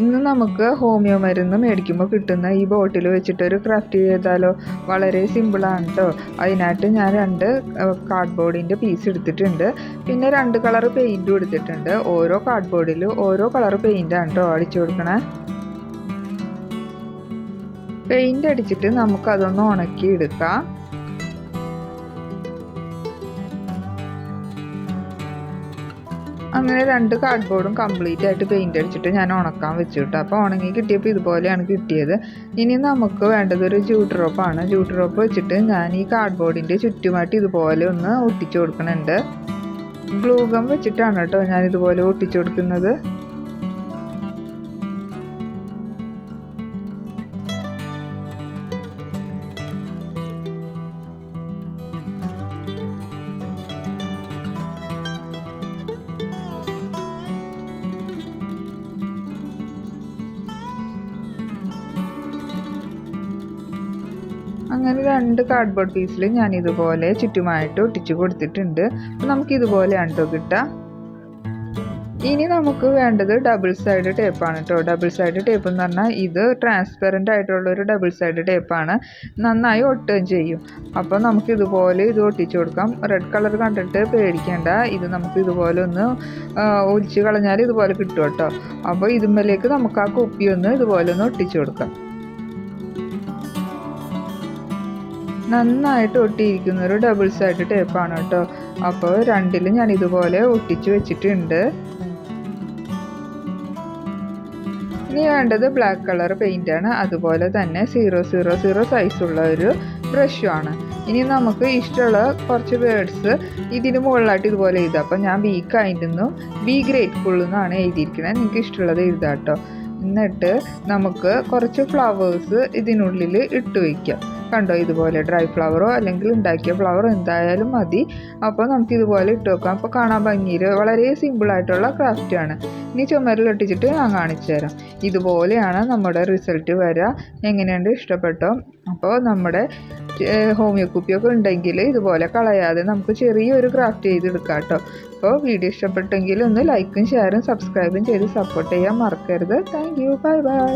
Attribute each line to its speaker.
Speaker 1: ഇന്ന് നമുക്ക് ഹോമിയോ മരുന്ന് മേടിക്കുമ്പോൾ കിട്ടുന്ന ഈ ബോട്ടിൽ വെച്ചിട്ട് ഒരു ക്രാഫ്റ്റ് ചെയ്താലോ? വളരെ സിമ്പിളാണ് കേട്ടോ അതിനായിട്ട് ഞാൻ രണ്ട് കാർഡ്ബോർഡിന്റെ പീസ് എടുത്തിട്ടുണ്ട്. പിന്നെ രണ്ട് കളർ പെയിന്റും എടുത്തിട്ടുണ്ട്. ഓരോ കാർഡ്ബോർഡിലും ഓരോ കളർ പെയിന്റാണ് കേട്ടോ അടിച്ചു കൊടുക്കണേ. പെയിന്റ് അടിച്ചിട്ട് നമുക്കതൊന്ന് ഉണക്കി എടുക്കാം അങ്ങനെ രണ്ട് കാർഡ്ബോർഡും കംപ്ലീറ്റ് ആയിട്ട് പെയിന്റ് അടിച്ചിട്ട് ഞാൻ ഉണക്കാൻ വെച്ചു കേട്ടോ അപ്പോൾ ഉണങ്ങി കിട്ടിയപ്പോൾ ഇതുപോലെയാണ് കിട്ടിയത്. ഇനി നമുക്ക് വേണ്ടത് ഒരു ജൂട്ട് റോപ്പ് വെച്ചിട്ട് ഞാൻ ഈ കാർഡ്ബോർഡിന്റെ ചുറ്റുമായിട്ട് ഇതുപോലെ ഒന്ന് ഒട്ടിച്ചു കൊടുക്കുന്നുണ്ട്. ഗ്ലൂഗം വെച്ചിട്ടാണ് കേട്ടോ ഞാൻ ഇതുപോലെ ഒട്ടിച്ചു കൊടുക്കുന്നത്. അങ്ങനെ രണ്ട് കാർഡ്ബോർഡ് പീസിൽ ഞാൻ ഇതുപോലെ ചുറ്റുമായിട്ട് ഒട്ടിച്ച് കൊടുത്തിട്ടുണ്ട്. നമുക്ക് ഇതുപോലെയാണ് കേട്ടോ. കിട്ടുക ഇനി നമുക്ക് വേണ്ടത് ഡബിൾ സൈഡ് ടേപ്പാണ് കേട്ടോ ഡബിൾ സൈഡ് ടേപ്പ് എന്ന് പറഞ്ഞാൽ ഇത് ട്രാൻസ്പെറന്റ് ആയിട്ടുള്ള ഒരു ഡബിൾ സൈഡ് ടേപ്പാണ് നന്നായി ഒട്ടുകയും ചെയ്യും. അപ്പോൾ നമുക്ക് ഇതുപോലെ ഇത് ഒട്ടിച്ചു കൊടുക്കാം. റെഡ് കളർ കണ്ടിട്ട് പേടിക്കേണ്ട. ഇത് നമുക്ക് ഇതുപോലെ ഒന്ന് ഒലിച്ച് കളഞ്ഞാൽ ഇതുപോലെ കിട്ടും കേട്ടോ അപ്പോൾ ഇതുമ്മലേക്ക് നമുക്ക് ആ കുപ്പി ഒന്ന് ഇതുപോലെ ഒന്ന് ഒട്ടിച്ചു കൊടുക്കാം. നന്നായിട്ട് ഒട്ടിയിരിക്കുന്ന. ഒരു ഡബിൾ സൈഡ് ടേപ്പാണ് കേട്ടോ. അപ്പോൾ രണ്ടിലും ഞാൻ ഇതുപോലെ ഒട്ടിച്ചു വെച്ചിട്ടുണ്ട്. ഇനി വേണ്ടത് ബ്ലാക്ക് കളർ ആണ്. അതുപോലെ തന്നെ സീറോ സീറോ സീറോ സൈസുള്ള ഒരു ബ്രഷുമാണ് ഇനി നമുക്ക് ഇഷ്ടമുള്ള കുറച്ച് വേർഡ്സ് ഇതിന് മുകളിലായിട്ട് ഇതുപോലെ എഴുതാം. അപ്പം ഞാൻ ബി നിന്നും ബി ഗ്രേറ്റ്ഫുൾ എന്നാണ് എഴുതിയിരിക്കുന്നത്. നിങ്ങൾക്ക് ഇഷ്ടമുള്ളത് എഴുതാം കേട്ടോ. എന്നിട്ട് നമുക്ക് കുറച്ച് ഫ്ലവേഴ്സ് ഇതിനുള്ളിൽ ഇട്ട് വയ്ക്കാം കണ്ടോ? ഇതുപോലെ ഡ്രൈ ഫ്ലവറോ അല്ലെങ്കിൽ ഉണ്ടാക്കിയ ഫ്ലവറോ എന്തായാലും മതി. അപ്പോൾ നമുക്ക് ഇതുപോലെ ഇട്ട് വെക്കാം. അപ്പോൾ കാണാൻ ഭംഗിയിൽ വളരെ സിമ്പിളായിട്ടുള്ള ക്രാഫ്റ്റാണ് ഇനി ചുമരിൽ ഒട്ടിച്ചിട്ട് ഞാൻ കാണിച്ചു തരാം. ഇതുപോലെയാണ് നമ്മുടെ റിസൾട്ട് വരിക. എങ്ങനെയുണ്ട്? ഇഷ്ടപ്പെട്ടോ? അപ്പോൾ നമ്മുടെ ഹോമിയോ കുപ്പിയൊക്കെ ഉണ്ടെങ്കിൽ ഇതുപോലെ കളയാതെ നമുക്ക് ചെറിയൊരു ക്രാഫ്റ്റ് ചെയ്തെടുക്കാം കേട്ടോ. അപ്പോൾ വീഡിയോ ഇഷ്ടപ്പെട്ടെങ്കിൽ ഒന്ന് ലൈക്കും ഷെയറും സബ്സ്ക്രൈബും ചെയ്ത് സപ്പോർട്ട് ചെയ്യാൻ മറക്കരുത്. Thank you bye bye